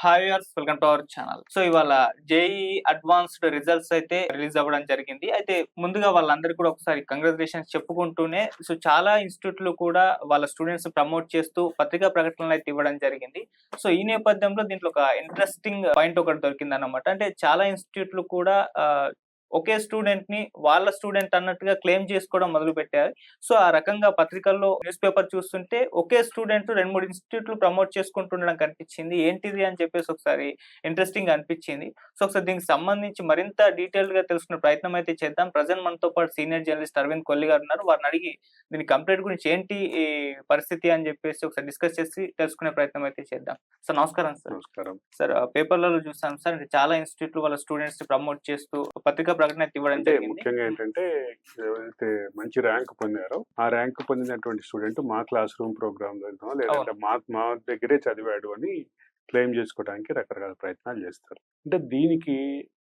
Hi welcome to our channel. So ఇవాళ JE advanced results అయితే release అవ్వడం జరిగింది. అయితే ముందుగా వాళ్ళందరికీ కూడా ఒకసారి కంగ్రాచులేషన్స్ చెప్పుకుంటూనే సో చాలా ఇన్స్టిట్యూట్లు కూడా వాళ్ళ స్టూడెంట్స్ ప్రమోట్ చేస్తూ పత్రికా ప్రకటనలు అయితే ఇవ్వడం జరిగింది. సో ఈ నేపథ్యంలో దీంట్లో ఒక ఇంట్రెస్టింగ్ పాయింట్ ఒకటి దొరికింది అనమాట అంటే చాలా ఇన్స్టిట్యూట్లు కూడా ఒకే స్టూడెంట్ని వాళ్ళ స్టూడెంట్ అన్నట్టుగా క్లెయిమ్ చేసుకోవడం మొదలు పెట్టారు సో ఆ రకంగా పత్రికల్లో న్యూస్ పేపర్ చూస్తుంటే ఒకే స్టూడెంట్ రెండు మూడు ఇన్స్టిట్యూట్లు ప్రమోట్ చేసుకుంటుండడం కనిపించింది. ఏంటిది అని చెప్పేసి ఒకసారి ఇంట్రెస్టింగ్ అనిపించింది. సో ఒకసారి దీనికి సంబంధించి మరింత డీటెయిల్గా తెలుసుకునే ప్రయత్నం అయితే చేద్దాం. ప్రజెంట్ మనతో పాటు సీనియర్ జర్నలిస్ట్ అరవింద్ కొల్లి గారు ఉన్నారు. వారిని అడిగి దీని కంప్లీట్ గురించి ఏంటి ఈ పరిస్థితి అని చెప్పేసి ఒకసారి డిస్కస్ చేసి తెలుసుకునే ప్రయత్నం అయితే చేద్దాం. సార్ నమస్కారం సార్. నమస్కారం. సార్ పేపర్లలో చూసాం సార్. చాలా ఇన్స్టిట్యూట్లు వాళ్ళ స్టూడెంట్స్ ప్రమోట్ చేస్తూ పత్రికా ప్రకటన ఇవ్వడం అంటే ముఖ్యంగా ఏంటంటే ఎవరైతే మంచి ర్యాంక్ పొందారో ఆ ర్యాంక్ పొందినటువంటి స్టూడెంట్ మా క్లాస్ రూమ్ ప్రోగ్రామ్లో లేదంటే మా మా దగ్గరే చదివాడు అని క్లెయిమ్ చేసుకోవడానికి రకరకాల ప్రయత్నాలు చేస్తారు. అంటే దీనికి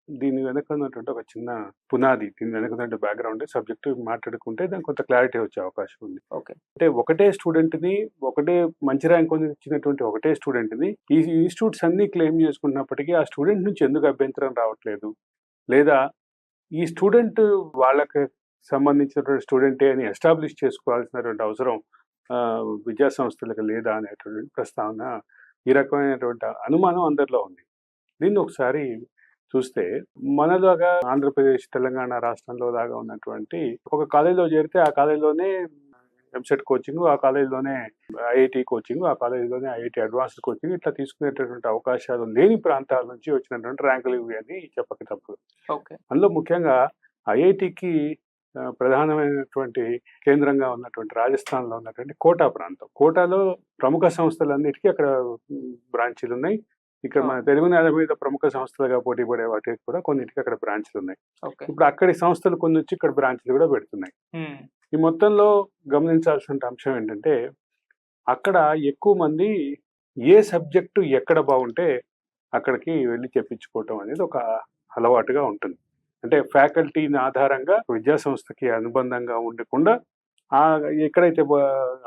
దీని వెనక ఉన్నటువంటి ఒక చిన్న పునాది దీని వెనక ఉన్నటువంటి బ్యాక్గ్రౌండ్ సబ్జెక్ట్ మాట్లాడుకుంటే దానికి కొంత క్లారిటీ వచ్చే అవకాశం ఉంది. ఓకే. అంటే ఒకటే స్టూడెంట్ని ఒకటే మంచి ర్యాంక్ ఇచ్చినటువంటి ఒకటే స్టూడెంట్ని ఈ ఇన్స్టిట్యూట్స్ అన్ని క్లెయిమ్ చేసుకున్నప్పటికీ ఆ స్టూడెంట్ నుంచి ఎందుకు అభ్యంతరం రావట్లేదు? లేదా ఈ స్టూడెంట్ వాళ్ళకి సంబంధించినటువంటి స్టూడెంటే అని ఎస్టాబ్లిష్ చేసుకోవాల్సినటువంటి అవసరం ఆ, విద్యా సంస్థలకు లేదా అనేటువంటి ప్రస్తావన ఈ రకమైనటువంటి అనుమానం అందరిలో ఉంది. దీన్ని ఒకసారి చూస్తే మనలాగా ఆంధ్రప్రదేశ్ తెలంగాణ రాష్ట్రంలో లాగా ఉన్నటువంటి ఒక కాలేజీలో చేరితే ఆ కాలేజీలోనే ఎంసెట్ కోచింగ్ ఆ కాలేజీలోనే ఐఐటి కోచింగ్ ఆ కాలేజీలోనే ఐఐటి అడ్వాన్స్డ్ కోచింగ్ ఇట్లా తీసుకునేటటువంటి అవకాశాలు లేని ప్రాంతాల నుంచి వచ్చినటువంటి ర్యాంకులు ఇవి అని చెప్పక తప్పదు అందులో ముఖ్యంగా ఐఐటికి ప్రధానమైనటువంటి కేంద్రంగా ఉన్నటువంటి రాజస్థాన్లో ఉన్నటువంటి కోటా ప్రాంతం. కోటాలో ప్రముఖ సంస్థలన్నిటికీ అక్కడ బ్రాంచీలు ఉన్నాయి. ఇక్కడ మన తెలుగు నేల మీద ప్రముఖ సంస్థలుగా పోటీ పడే వాటికి కూడా కొన్నింటికి అక్కడ బ్రాంచ్లు ఉన్నాయి. ఇప్పుడు అక్కడి సంస్థలు కొన్ని వచ్చి ఇక్కడ బ్రాంచ్లు కూడా పెడుతున్నాయి. మొత్తంలో గమనించాల్సిన అంశం ఏంటంటే అక్కడ ఎక్కువ మంది ఏ సబ్జెక్టు ఎక్కడ బాగుంటే అక్కడికి వెళ్ళి చెప్పించుకోవటం అనేది ఒక అలవాటుగా ఉంటుంది. అంటే ఫ్యాకల్టీని ఆధారంగా విద్యా సంస్థకి అనుబంధంగా ఉండకుండా ఆ ఎక్కడైతే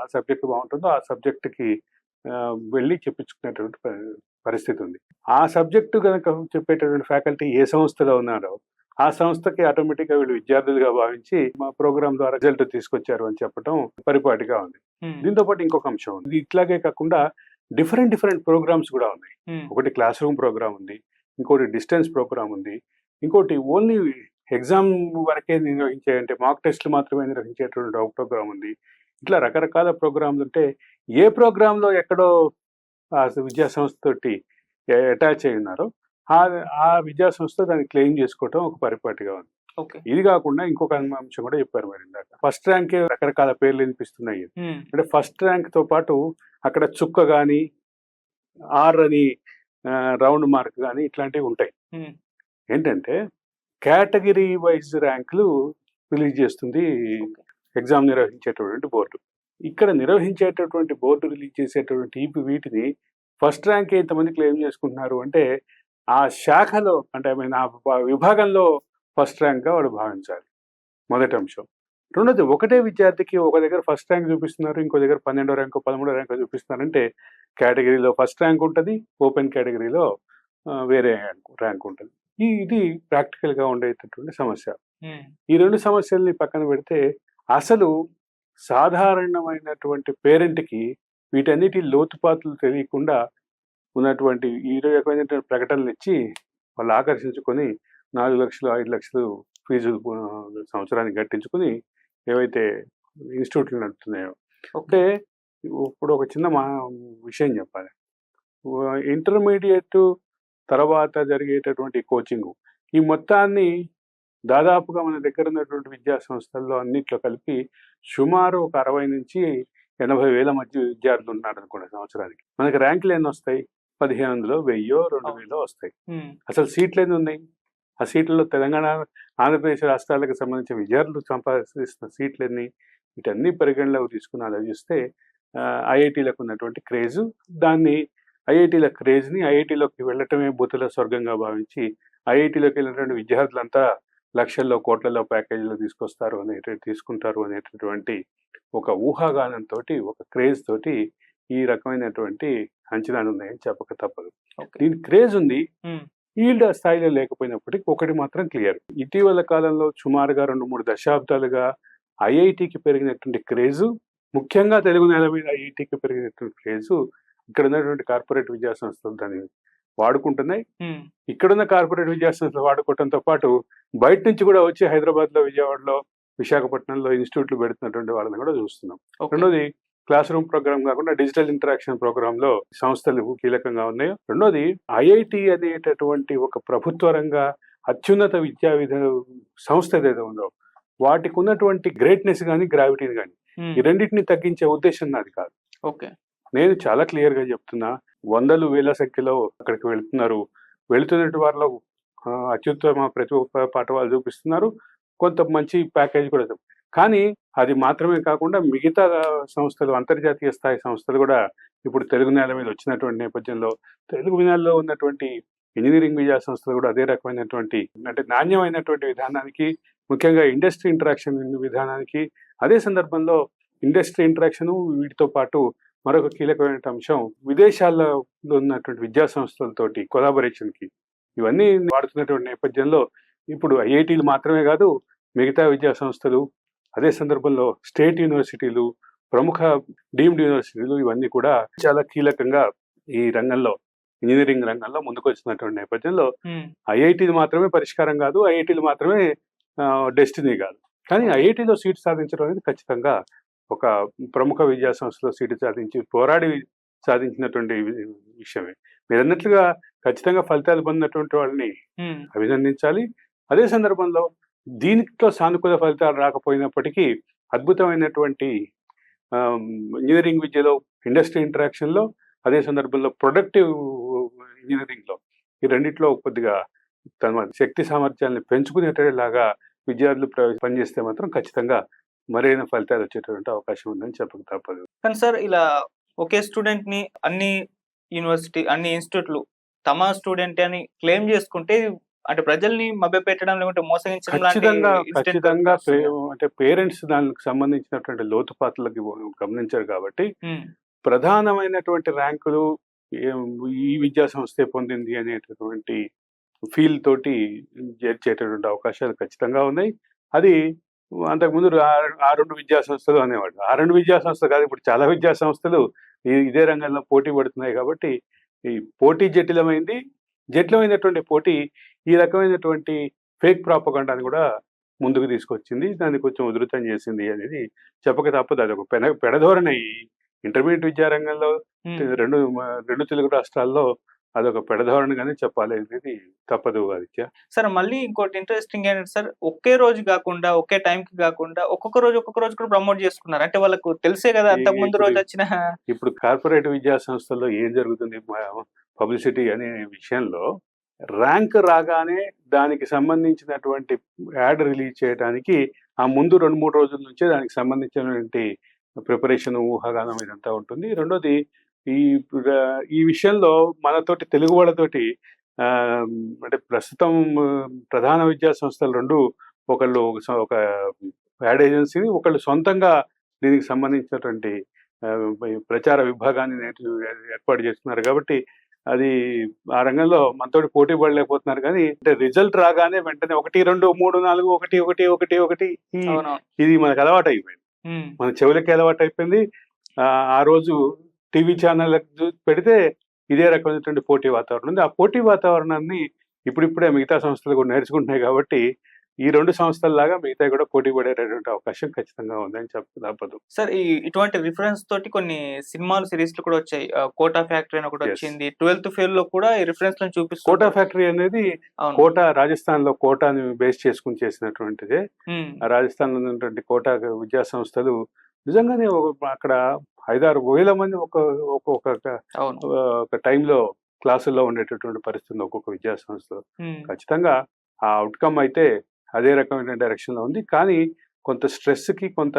ఆ సబ్జెక్ట్ బాగుంటుందో ఆ సబ్జెక్టుకి వెళ్ళి చెప్పించుకునేటువంటి పరిస్థితి ఉంది. ఆ సబ్జెక్టు కనుక చెప్పేటటువంటి ఫ్యాకల్టీ ఏ సంస్థలో ఉన్నారో ఆ సంస్థకి ఆటోమేటిక్గా వీళ్ళు విద్యార్థులుగా భావించి మా ప్రోగ్రామ్ ద్వారా రిజల్ట్ తీసుకొచ్చారు అని చెప్పడం పరిపాటిగా ఉంది. దీంతో పాటు ఇంకొక అంశం ఉంది. ఇట్లాగే కాకుండా డిఫరెంట్ డిఫరెంట్ ప్రోగ్రామ్స్ కూడా ఉన్నాయి. ఒకటి క్లాస్ రూమ్ ప్రోగ్రామ్ ఉంది ఇంకోటి డిస్టెన్స్ ప్రోగ్రామ్ ఉంది ఇంకోటి ఓన్లీ ఎగ్జామ్ వరకే నిర్వహించే అంటే మాక్ టెస్ట్లు మాత్రమే నిర్వహించేటువంటి ఒక ప్రోగ్రామ్ ఉంది. ఇట్లా రకరకాల ప్రోగ్రాంలు ఉంటే ఏ ప్రోగ్రాంలో ఎక్కడో ఆ విద్యా సంస్థ తోటి అటాచ్ అయి ఉన్నారో ఆ ఆ విద్యా సంస్థ దాన్ని క్లెయిమ్ చేసుకోవటం ఒక పరిపాటిగా ఉంది. ఇది కాకుండా ఇంకొక అంశం కూడా చెప్పారు మరి ఇందాక. ఫస్ట్ ర్యాంక్ రకరకాల పేర్లు వినిపిస్తున్నాయి అంటే ఫస్ట్ ర్యాంక్తో పాటు అక్కడ చుక్క కానీ ఆర్ అని రౌండ్ మార్క్ కానీ ఇట్లాంటివి ఉంటాయి. ఏంటంటే కేటగిరీ వైజ్ ర్యాంకులు రిలీజ్ చేస్తుంది. ఎగ్జామ్ నిర్వహించేటటువంటి బోర్డు. ఇక్కడ నిర్వహించేటటువంటి బోర్డు రిలీజ్ చేసేటటువంటి వీటిని ఫస్ట్ ర్యాంక్ ఎంతమంది క్లెయిమ్ చేసుకుంటున్నారు అంటే ఆ శాఖలో అంటే ఐ మీన్ ఆ విభాగంలో ఫస్ట్ ర్యాంక్గా వాడు భావించాలి. మొదటి అంశం. రెండోది ఒకటే విద్యార్థికి ఒక దగ్గర ఫస్ట్ ర్యాంక్ చూపిస్తున్నారు ఇంకో దగ్గర పన్నెండో ర్యాంక్ పదమూడో ర్యాంక్ చూపిస్తున్నారంటే కేటగిరీలో ఫస్ట్ ర్యాంక్ ఉంటుంది ఓపెన్ కేటగిరీలో వేరే ర్యాంక్ ఉంటుంది. ఈ ఇది ప్రాక్టికల్గా ఉండేటటువంటి సమస్య. ఈ రెండు సమస్యల్ని పక్కన పెడితే అసలు సాధారణమైనటువంటి పేరెంట్కి వీటన్నిటి లోతుపాతులు తెలియకుండా ఉన్నటువంటి ఈ రకమైనటువంటి ప్రకటనలు ఇచ్చి వాళ్ళు ఆకర్షించుకొని నాలుగు లక్షలు ఐదు లక్షలు ఫీజులు సంవత్సరానికి కట్టించుకుని ఏవైతే ఇన్స్టిట్యూట్లు నడుపుతున్నాయో. ఓకే. అంటే ఇప్పుడు ఒక చిన్న మా విషయం చెప్పాలి. ఇంటర్మీడియట్ తర్వాత జరిగేటటువంటి కోచింగ్ ఈ మొత్తాన్ని దాదాపుగా మన దగ్గర ఉన్నటువంటి విద్యా సంస్థల్లో అన్నిట్లో కలిపి సుమారు ఒక అరవై నుంచి ఎనభై వేల మధ్య విద్యార్థులు ఉన్నారు అనుకోండి సంవత్సరానికి. మనకి ర్యాంకులు ఎన్ని వస్తాయి? పదిహేను వందలు వెయ్యో రెండు వేలో వస్తాయి. అసలు సీట్లు ఎన్ని ఉన్నాయి ఆ సీట్లలో తెలంగాణ ఆంధ్రప్రదేశ్ రాష్ట్రాలకు సంబంధించిన విద్యార్థులు సంపాదిస్తున్న సీట్లు ఎన్ని వీటన్ని పరిగణలోకి తీసుకుని ఆలోచిస్తే ఐఐటీలకు ఉన్నటువంటి క్రేజ్ దాన్ని ఐఐటీల క్రేజ్ని ఐఐటీలోకి వెళ్ళటమే బూతుల స్వర్గంగా భావించి ఐఐటీలోకి వెళ్ళినటువంటి విద్యార్థులంతా లక్షల్లో కోట్లలో ప్యాకేజీలు తీసుకొస్తారు అనేట తీసుకుంటారు అనేటటువంటి ఒక ఊహాగానంతో ఒక క్రేజ్ తోటి ఈ రకమైనటువంటి అంచనాలు ఉన్నాయని చెప్పక తప్పదు. దీని క్రేజ్ ఉంది. ఈల్డ్ స్థాయిలో లేకపోయినప్పటికీ ఒకటి మాత్రం క్లియర్. ఇటీవల కాలంలో సుమారుగా రెండు మూడు దశాబ్దాలుగా ఐఐటికి పెరిగినటువంటి క్రేజు ముఖ్యంగా తెలుగు నేల మీద ఐఐటికి పెరిగినటువంటి క్రేజు ఇక్కడ ఉన్నటువంటి కార్పొరేట్ విద్యా సంస్థలు దాన్ని వాడుకుంటున్నాయి. ఇక్కడున్న కార్పొరేట్ విద్యా సంస్థలు వాడుకోవడంతో పాటు బయట నుంచి కూడా వచ్చి హైదరాబాద్లో విజయవాడలో విశాఖపట్నంలో ఇన్స్టిట్యూట్లు పెడుతున్నటువంటి వాళ్ళని కూడా చూస్తున్నాం. రెండోది క్లాస్ రూమ్ ప్రోగ్రామ్ కాకుండా డిజిటల్ ఇంటరాక్షన్ ప్రోగ్రామ్లో సంస్థలు కీలకంగా ఉన్నాయి. రెండోది ఐఐటి అనేటటువంటి ఒక ప్రభుత్వ రంగ అత్యున్నత విద్యా విధ సంస్థ ఏదైతే ఉందో వాటికి ఉన్నటువంటి గ్రేట్నెస్ కానీ గ్రావిటీని కానీ ఈ రెండింటిని తగ్గించే ఉద్దేశం నాది కాదు. ఓకే. నేను చాలా క్లియర్గా చెప్తున్నా వందలు వేల సంఖ్యలో అక్కడికి వెళ్తున్నారు. వెళుతున్నట్టు వారిలో అత్యుత్తమ ప్రతిభ పాఠవాలు చూపిస్తున్నారు. కొంత మంచి ప్యాకేజ్ కూడా. కానీ అది మాత్రమే కాకుండా మిగతా సంస్థలు అంతర్జాతీయ స్థాయి సంస్థలు కూడా ఇప్పుడు తెలుగు నేల మీద వచ్చినటువంటి నేపథ్యంలో తెలుగు నేలలో ఉన్నటువంటి ఇంజనీరింగ్ విద్యా సంస్థలు కూడా అదే రకమైనటువంటి అంటే నాణ్యమైనటువంటి విధానానికి ముఖ్యంగా ఇండస్ట్రీ ఇంటరాక్షన్ విధానానికి అదే సందర్భంలో ఇండస్ట్రీ ఇంటరాక్షన్ వీటితో పాటు మరొక కీలకమైన అంశం విదేశాల్లో ఉన్నటువంటి విద్యా సంస్థలతోటి కొలాబరేషన్కి. ఇవన్నీ వాడుతున్నటువంటి నేపథ్యంలో ఇప్పుడు ఐఐటీలు మాత్రమే కాదు మిగతా విద్యా సంస్థలు అదే సందర్భంలో స్టేట్ యూనివర్సిటీలు ప్రముఖ డీమ్డ్ యూనివర్సిటీలు ఇవన్నీ కూడా చాలా కీలకంగా ఈ రంగంలో ఇంజనీరింగ్ రంగంలో ముందుకు వచ్చినటువంటి నేపథ్యంలో ఐఐటీలు మాత్రమే పరిష్కారం కాదు ఐఐటీలు మాత్రమే డెస్టినీ కాదు. కానీ ఐఐటీలో సీట్ సాధించడం అనేది ఖచ్చితంగా ఒక ప్రముఖ విద్యా సంస్థలో సీటు సాధించి పోరాడి సాధించినటువంటి విషయమే. మీరు అన్నట్లుగా ఖచ్చితంగా ఫలితాలు పొందినటువంటి వాళ్ళని అభినందించాలి. అదే సందర్భంలో దీనితో సానుకూల ఫలితాలు రాకపోయినప్పటికీ అద్భుతమైనటువంటి ఇంజనీరింగ్ విద్యలో ఇండస్ట్రీ ఇంటరాక్షన్లో అదే సందర్భంలో ప్రొడక్టివ్ ఇంజనీరింగ్లో ఈ రెండిట్లో కొద్దిగా తమ శక్తి సామర్థ్యాలను పెంచుకునేటలాగా విద్యార్థులు పనిచేస్తే మాత్రం ఖచ్చితంగా మరైన ఫలితాలు వచ్చేటటువంటి అవకాశం ఉందని చెప్పక తప్పదు. కానీ సార్ ఇలా ఒకే స్టూడెంట్ని అన్ని యూనివర్సిటీ అన్ని ఇన్స్టిట్యూట్లు తమ స్టూడెంట్ అని క్లెయిమ్ చేసుకుంటే అంటే ప్రజల్ని మభ్యపెట్టడం లేకుంటే మోసగించడం ఖచ్చితంగా అంటే పేరెంట్స్ దానికి సంబంధించినటువంటి లోతుపాట్లకి గమనించారు కాబట్టి ప్రధానమైనటువంటి ర్యాంకులు ఈ విద్యా సంస్థే పొందింది అనేటటువంటి ఫీల్ తోటి చేర్చేటటువంటి అవకాశాలు ఖచ్చితంగా ఉన్నాయి. అది అంతకుముందు ఆ- ఆ రెండు విద్యా సంస్థలు అనేవాడు ఆ రెండు విద్యా సంస్థలు కాదు ఇప్పుడు చాలా విద్యా సంస్థలు ఇదే రంగంలో పోటీ పడుతున్నాయి కాబట్టి ఈ పోటీ జటిలమైంది. జటిలమైనటువంటి పోటీ ఈ రకమైనటువంటి ఫేక్ ప్రాపగండాన్ని కూడా ముందుకు తీసుకొచ్చింది. దాన్ని కొంచెం ఉధృతం చేసింది అనేది చెప్పక తప్పదు. అది ఒక పెన పెడధోరణి ఇంటర్మీడియట్ విద్యారంగంలో. రెండు రెండు తెలుగు రాష్ట్రాల్లో అదొక పెడధోరణిగానే చెప్పాలి అనేది తప్పదు ఆదిత్య సార్ మళ్ళీ ఇంకోటి ఇంట్రెస్టింగ్ ఏంటంటే సార్? ఒకే రోజు కాకుండా ఒకే time కి కాకుండా ఒక్కొక్క రోజు ఒక్కొక్క రోజు కూడా ప్రమోట్ చేసుకున్నారు. అంటే వాళ్ళకు తెలిసే కదా అంతకు ముందు రోజు వచ్చిన ఇప్పుడు కార్పొరేట్ విద్యా సంస్థల్లో ఏం జరుగుతుంది? పబ్లిసిటీ అనే విషయంలో ర్యాంక్ రాగానే దానికి సంబంధించినటువంటి యాడ్ రిలీజ్ చేయడానికి ఆ ముందు రెండు మూడు రోజుల నుంచే దానికి సంబంధించినటువంటి ప్రిపరేషన్ ఊహాగానం ఇదంతా ఉంటుంది. రెండోది ఈ ఈ విషయంలో మనతోటి తెలుగు వాళ్ళతోటి అంటే ప్రస్తుతం ప్రధాన విద్యా సంస్థలు రెండు ఒకళ్ళు ఒక యాడ్ ఏజెన్సీని ఒకళ్ళు సొంతంగా దీనికి సంబంధించినటువంటి ప్రచార విభాగాన్ని నేటి ఏర్పాటు చేస్తున్నారు. కాబట్టి అది ఆ రంగంలో మనతోటి పోటీ పడలేకపోతున్నారు. కానీ అంటే రిజల్ట్ రాగానే వెంటనే ఒకటి రెండు మూడు నాలుగు ఒకటి ఒకటి ఒకటి ఒకటి ఇది మనకు అలవాటు అయిపోయింది. మన చెవులకి అలవాటు అయిపోయింది. ఆ, ఆ రోజు టీవీ ఛానల్ పెడితే ఇదే రకమైనటువంటి పోటీ వాతావరణం ఉంది. ఆ పోటీ వాతావరణాన్ని ఇప్పుడిప్పుడే మిగతా సంస్థలు కూడా నేర్చుకుంటున్నాయి కాబట్టి ఈ రెండు సంస్థల్లాగా మిగతా కూడా పోటీ పడేటటువంటి అవకాశం ఖచ్చితంగా ఉందని చెప్ప తప్పదు. సార్ ఈ ఇటువంటి రిఫరెన్స్ తోటి కొన్ని సినిమాలు సిరీస్ కూడా వచ్చాయి. కోటా ఫ్యాక్టరీ అని ఒకటి. వచ్చింది. ట్వెల్త్ ఫెయిల్లో కూడా ఈ రిఫరెన్స్లో కోటా చూపిస్తారు ఫ్యాక్టరీ అనేది కోటా రాజస్థాన్లో కోటాని బేస్ చేసుకుని చేసినటువంటిదే. రాజస్థాన్లో ఉన్నటువంటి కోటా విద్యా సంస్థలు నిజంగానే అక్కడ ఐదారు వేల మంది ఒక ఒక్కొక్క టైంలో క్లాసుల్లో ఉండేటటువంటి పరిస్థితి ఒక్కొక్క విద్యా సంస్థలో ఉమ్, ఖచ్చితంగా ఆ అవుట్కమ్ అయితే అదే రకమైన డైరెక్షన్లో ఉంది. కానీ కొంత స్ట్రెస్కి కొంత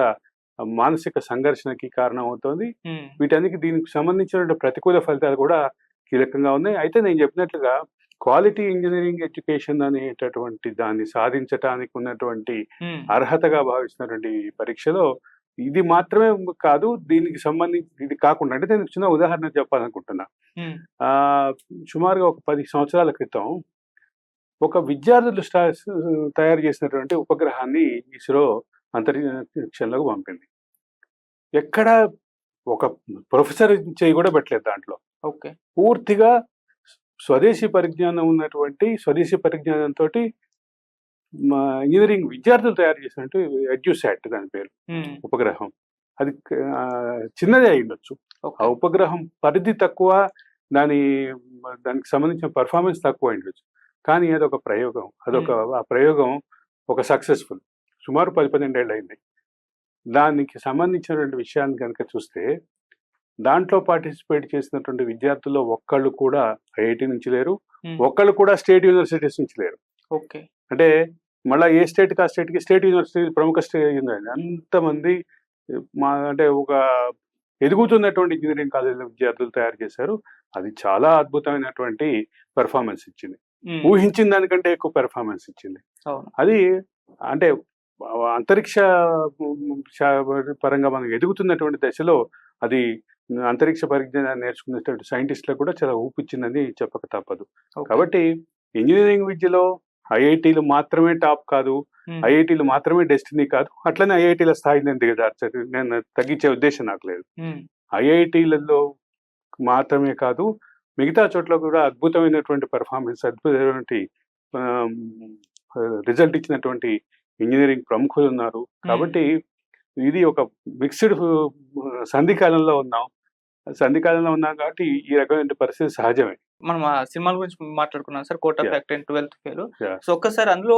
మానసిక సంఘర్షణకి కారణం అవుతుంది ఉమ్, వీటన్నిటికి దీనికి సంబంధించిన ప్రతికూల ఫలితాలు కూడా కీలకంగా ఉన్నాయి. అయితే నేను చెప్పినట్లుగా క్వాలిటీ ఇంజనీరింగ్ ఎడ్యుకేషన్ అనేటటువంటి దాన్ని సాధించటానికి ఉన్నటువంటి అర్హతగా భావిస్తున్నటువంటి పరీక్షలో ఇది మాత్రమే కాదు దీనికి సంబంధించి ఇది కాకుండా అంటే నేను చిన్న ఉదాహరణ చెప్పాలనుకుంటున్నా. సుమారుగా ఒక పది సంవత్సరాల క్రితం ఒక విద్యార్థులు తయారు చేసినటువంటి ఉపగ్రహాన్ని ఇస్రో అంతరిక్షంలోకి పంపింది. ఎక్కడ ఒక ప్రొఫెసర్ చేయి కూడా పెట్టలేదు దాంట్లో. ఓకే. పూర్తిగా స్వదేశీ పరిజ్ఞానం ఉన్నటువంటి స్వదేశీ పరిజ్ఞానంతో ఇంజనీరింగ్ విద్యార్థులు తయారు చేసినట్టు ఎడ్యూసాట్ దాని పేరు. ఉపగ్రహం. అది చిన్నదే అయి ఉండొచ్చు. ఆ ఉపగ్రహం పరిధి తక్కువ దాని దానికి సంబంధించిన పర్ఫార్మెన్స్ తక్కువ అయి ఉండొచ్చు. కానీ అదొక ప్రయోగం. అదొక ఆ ప్రయోగం ఒక సక్సెస్ఫుల్. సుమారు పది పన్నెండేళ్ళు అయింది. దానికి సంబంధించినటువంటి విషయాన్ని కనుక చూస్తే దాంట్లో పార్టిసిపేట్ చేసినటువంటి విద్యార్థుల్లో ఒక్కళ్ళు కూడా ఐఐటి నుంచి లేరు. ఒక్కళ్ళు కూడా స్టేట్ యూనివర్సిటీస్ నుంచి లేరు. ఓకే. అంటే మళ్ళీ ఏ స్టేట్ కా స్టేట్కి స్టేట్ యూనివర్సిటీ ప్రముఖ స్టేట్ అంతమంది మా అంటే ఒక ఎదుగుతున్నటువంటి ఇంజనీరింగ్ కాలేజీల విద్యార్థులు తయారు చేశారు. అది చాలా అద్భుతమైనటువంటి పెర్ఫార్మెన్స్ ఇచ్చింది. ఊహించిన దానికంటే ఎక్కువ పెర్ఫార్మెన్స్ ఇచ్చింది. అది అంటే అంతరిక్ష పరంగా మనం ఎదుగుతున్నటువంటి దశలో అది అంతరిక్ష పరిజ్ఞానాన్ని నేర్చుకున్నటువంటి సైంటిస్టులకు కూడా చాలా ఊపిచ్చిందని చెప్పక తప్పదు. కాబట్టి ఇంజనీరింగ్ విద్యలో ఐఐటీలు మాత్రమే టాప్ కాదు ఐఐటీలు మాత్రమే డెస్టినీ కాదు అట్లనే ఐఐటీల స్థాయి నేను దిగజార్చదు నేను తగ్గించే ఉద్దేశం నాకు లేదు. ఐఐటీలలో మాత్రమే కాదు మిగతా చోట్ల కూడా అద్భుతమైనటువంటి పర్ఫార్మెన్స్ అద్భుతమైనటువంటి రిజల్ట్ ఇచ్చినటువంటి ఇంజనీరింగ్ ప్రముఖులు ఉన్నారు. కాబట్టి ఇది ఒక మిక్స్డ్ సంధికాలంలో ఉన్నాం. సంధికాలంలో ఉన్నాం కాబట్టి ఈ రకమైన పరిస్థితి సహజమే. మనం ఆ సినిమాల గురించి మాట్లాడుకున్నాం sir. Kota. Factory twelfth fail. So ఒక్కసారి అందులో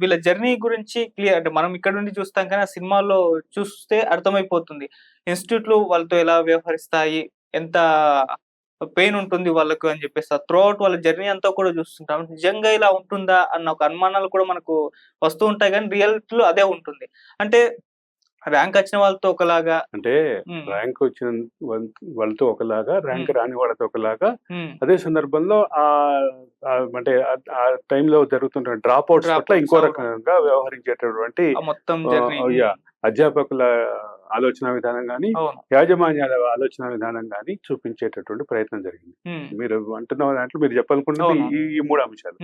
వీళ్ళ జర్నీ గురించి క్లియర్ అంటే మనం ఇక్కడ నుండి చూస్తాం కానీ ఆ సినిమాలో చూస్తే అర్థమైపోతుంది. ఇన్స్టిట్యూట్లు వాళ్ళతో ఎలా వ్యవహరిస్తాయి? ఎంత పెయిన్ ఉంటుంది వాళ్ళకు అని చెప్పేసి త్రూ అవుట్ వాళ్ళ జర్నీ అంతా కూడా చూస్తుంటాం నిజంగా ఇలా ఉంటుందా అన్న ఒక అనుమానాలు కూడా మనకు వస్తూ ఉంటాయి కానీ రియాలిటీలో అదే ఉంటుంది అంటే ర్యాంక్ వచ్చిన వాళ్ళతో ఒకలాగా అంటే ర్యాంక్ వచ్చిన వాళ్ళ- వాళ్ళతో ఒకలాగా ర్యాంక్. రాని వాళ్ళతో ఒకలాగా అదే సందర్భంలో ఆ అంటే ఆ- టైంలో జరుగుతున్న డ్రాప్ అవుట్స్ పట్ల ఇంకో. రకంగా వ్యవహరించేటటువంటి మొత్తం. అధ్యాపకుల ఆలోచన విధానం కానీ యాజమాన్యాల ఆలోచన విధానం కానీ చూపించేటటువంటి ప్రయత్నం జరిగింది. మీరు అంటున్న దాంట్లో మీరు చెప్పాలనుకున్నది అవును. ఈ మూడు అంశాలు.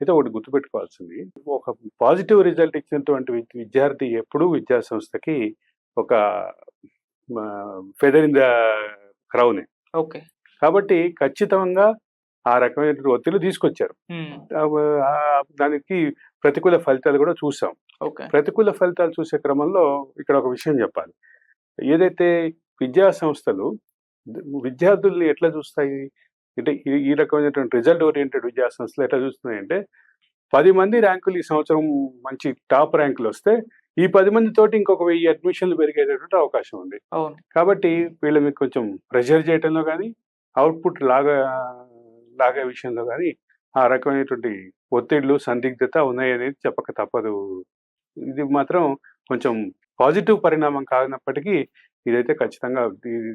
అయితే ఒకటి గుర్తుపెట్టుకోవాల్సింది ఒక పాజిటివ్ రిజల్ట్ ఇచ్చినటువంటి విద్యార్థి ఎప్పుడూ విద్యా సంస్థకి ఒక ఫెదర్ ఇన్ ద క్రౌనే. ఓకే. కాబట్టి ఖచ్చితంగా ఆ రకమైన ఒత్తిడి తీసుకొచ్చారు. దానికి ప్రతికూల ఫలితాలు కూడా చూసాం. ప్రతికూల ఫలితాలు చూసే క్రమంలో ఇక్కడ ఒక విషయం చెప్పాలి. ఏదైతే విద్యా సంస్థలు విద్యార్థుల్ని ఎట్లా చూస్తాయి? అంటే ఈ- రకమైనటువంటి రిజల్ట్ ఓరియంటెడ్ విద్యా సంస్థలు ఎట్లా చూస్తున్నాయంటే పది మంది ర్యాంకులు ఈ సంవత్సరం మంచి టాప్ ర్యాంకులు వస్తే ఈ పది మంది తోటి ఇంకొక వెయ్యి అడ్మిషన్లు పెరిగేటటువంటి అవకాశం ఉంది. కాబట్టి వీళ్ళ మీద కొంచెం ప్రెషర్ చేయడంలో కానీ అవుట్పుట్ లాగా లాగే విషయంలో కానీ ఆ రకమైనటువంటి ఒత్తిళ్ళు సందిగ్ధత ఉన్నాయనేది చెప్పక తప్పదు. ఇది మాత్రం కొంచెం పాజిటివ్ పరిణామం కానప్పటికీ ఇదైతే ఖచ్చితంగా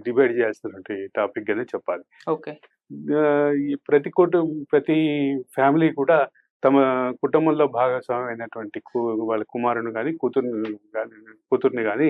డిబేట్ చేయాల్సినటువంటి టాపిక్ అనే చెప్పాలి. ఓకే. ప్రతి కుటుంబ ప్రతి ఫ్యామిలీ కూడా తమ కుటుంబంలో భాగస్వామి అయినటువంటి వాళ్ళ కుమారుని కానీ కూతుర్ని కానీ కూతుర్ని కానీ